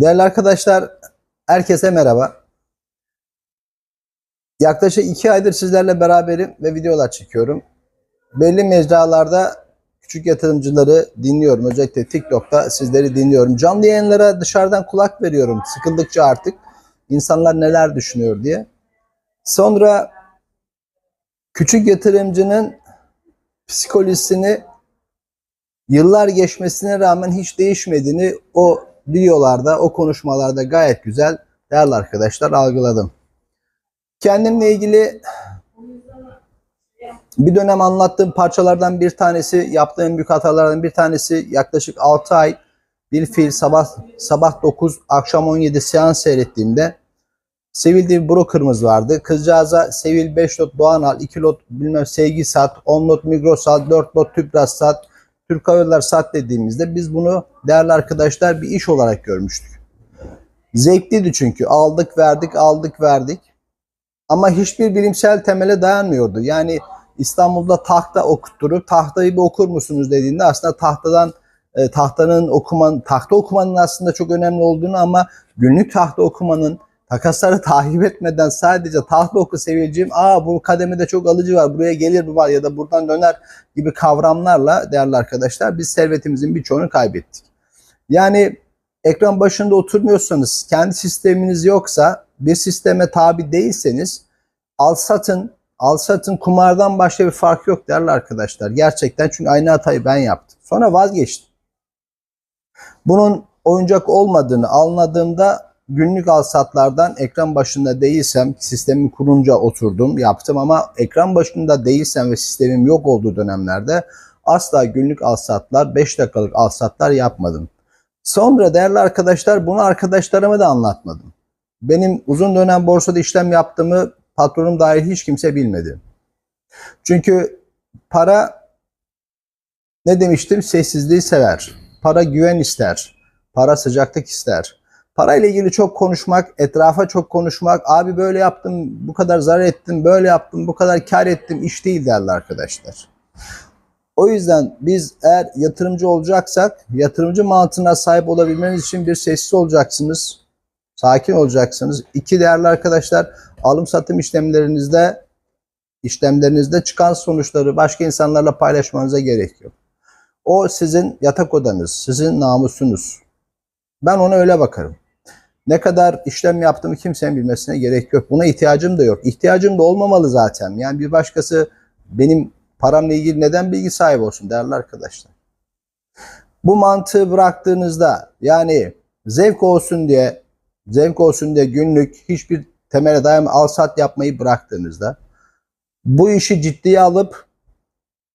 Değerli arkadaşlar, herkese merhaba. Yaklaşık iki aydır sizlerle beraberim ve videolar çekiyorum. Belli mecralarda küçük yatırımcıları dinliyorum. Özellikle TikTok'ta sizleri dinliyorum. Canlı yayınlara dışarıdan kulak veriyorum. Sıkıldıkça artık insanlar neler düşünüyor diye. Sonra küçük yatırımcının psikolojisini yıllar geçmesine rağmen hiç değişmediğini o videolarda, o konuşmalarda gayet güzel değerli arkadaşlar algıladım. Kendimle ilgili bir dönem anlattığım parçalardan bir tanesi, yaptığım büyük hatalardan bir tanesi yaklaşık 6 ay bir fil sabah sabah 9, akşam 17 seans seyrettiğimde Sevil diye bir brokerımız vardı. Kızcağıza Sevil 5 lot Doğanal, 2 lot bilmem Sevgi Sat, 10 lot Migros Sat, 4 lot Tüpraş Sat, Türk Hava Yolları Sat dediğimizde biz bunu değerli arkadaşlar bir iş olarak görmüştük. Zevkliydi çünkü. Aldık verdik, aldık verdik. Ama hiçbir bilimsel temele dayanmıyordu. Yani İstanbul'da tahta okutturup tahtayı bir okur musunuz dediğinde aslında tahtadan e, tahtanın okuman, tahta okumanın aslında çok önemli olduğunu ama günlük tahta okumanın takasları takip etmeden sadece tahta oku sevileceğim. Aa bu kademede çok alıcı var. Buraya gelir mi var ya da buradan döner gibi kavramlarla değerli arkadaşlar biz servetimizin birçoğunu kaybettik. Yani ekran başında oturmuyorsanız, kendi sisteminiz yoksa, bir sisteme tabi değilseniz al satın, al satın kumardan başka bir fark yok değerli arkadaşlar. Gerçekten çünkü aynı hatayı ben yaptım. Sonra vazgeçtim. Bunun oyuncak olmadığını anladığımda günlük alsatlardan ekran başında değilsem sistemi kurunca oturdum yaptım ama ekran başında değilsem ve sistemim yok olduğu dönemlerde asla günlük alsatlar 5 dakikalık alsatlar yapmadım. Sonra değerli arkadaşlar bunu arkadaşlarıma da anlatmadım. Benim uzun dönem borsada işlem yaptığımı patronum dahil hiç kimse bilmedi. Çünkü para ne demiştim? Sessizliği sever. Para güven ister. Para sıcaklık ister. Parayla ilgili çok konuşmak, etrafa çok konuşmak, abi böyle yaptım, bu kadar zarar ettim, böyle yaptım, bu kadar kar ettim iş değil derler arkadaşlar. O yüzden biz eğer yatırımcı olacaksak, yatırımcı mantığına sahip olabilmeniz için bir sessiz olacaksınız, sakin olacaksınız. İki değerli arkadaşlar, alım satım işlemlerinizde işlemlerinizde çıkan sonuçları başka insanlarla paylaşmanıza gerek yok. O sizin yatak odanız, sizin namusunuz. Ben ona öyle bakarım. Ne kadar işlem yaptığımı kimsenin bilmesine gerek yok. Buna ihtiyacım da yok. İhtiyacım da olmamalı zaten. Yani bir başkası benim paramla ilgili neden bilgi sahibi olsun değerli arkadaşlar. Bu mantığı bıraktığınızda yani zevk olsun diye zevk olsun diye günlük hiçbir temele dayanma al yapmayı bıraktığınızda bu işi ciddiye alıp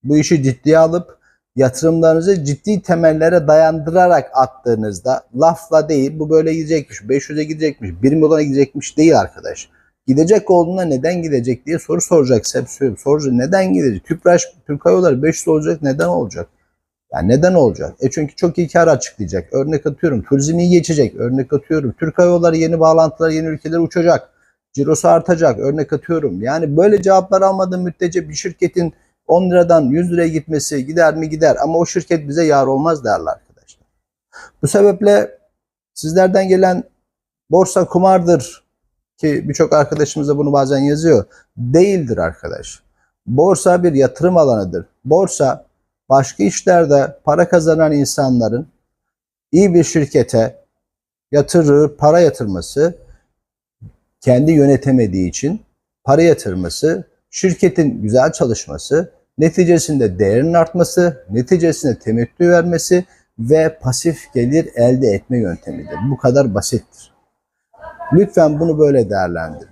bu işi ciddiye alıp yatırımlarınızı ciddi temellere dayandırarak attığınızda lafla değil bu böyle gidecekmiş 500'e gidecekmiş 1 milyona gidecekmiş değil arkadaş. Gidecek olduğunda neden gidecek diye soru soracak. Hep söylüyorum. Soracak neden gidecek? Tüpraş, Türk Hava Yolları 500 olacak neden olacak? Yani neden olacak? E çünkü çok iyi kar açıklayacak. Örnek atıyorum turizm iyi geçecek. Örnek atıyorum Türk Hava yeni bağlantılar yeni ülkelere uçacak. Cirosu artacak. Örnek atıyorum. Yani böyle cevaplar almadığım müddetçe bir şirketin 10 liradan 100 liraya gitmesi gider mi gider ama o şirket bize yar olmaz derler arkadaşlar. Bu sebeple sizlerden gelen borsa kumardır ki birçok arkadaşımız da bunu bazen yazıyor. Değildir arkadaş. Borsa bir yatırım alanıdır. Borsa başka işlerde para kazanan insanların iyi bir şirkete yatırır, para yatırması kendi yönetemediği için para yatırması, şirketin güzel çalışması, neticesinde değerinin artması, neticesinde temettü vermesi ve pasif gelir elde etme yöntemidir. Bu kadar basittir. Lütfen bunu böyle değerlendirin.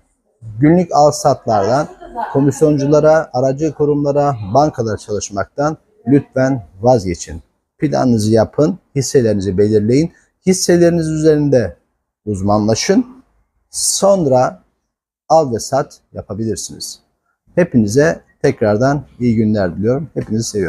Günlük al satlardan komisyonculara, aracı kurumlara, bankalara çalışmaktan lütfen vazgeçin. Planınızı yapın, hisselerinizi belirleyin. Hisseleriniz üzerinde uzmanlaşın. Sonra al ve sat yapabilirsiniz. Hepinize tekrardan iyi günler diliyorum. Hepinizi seviyorum.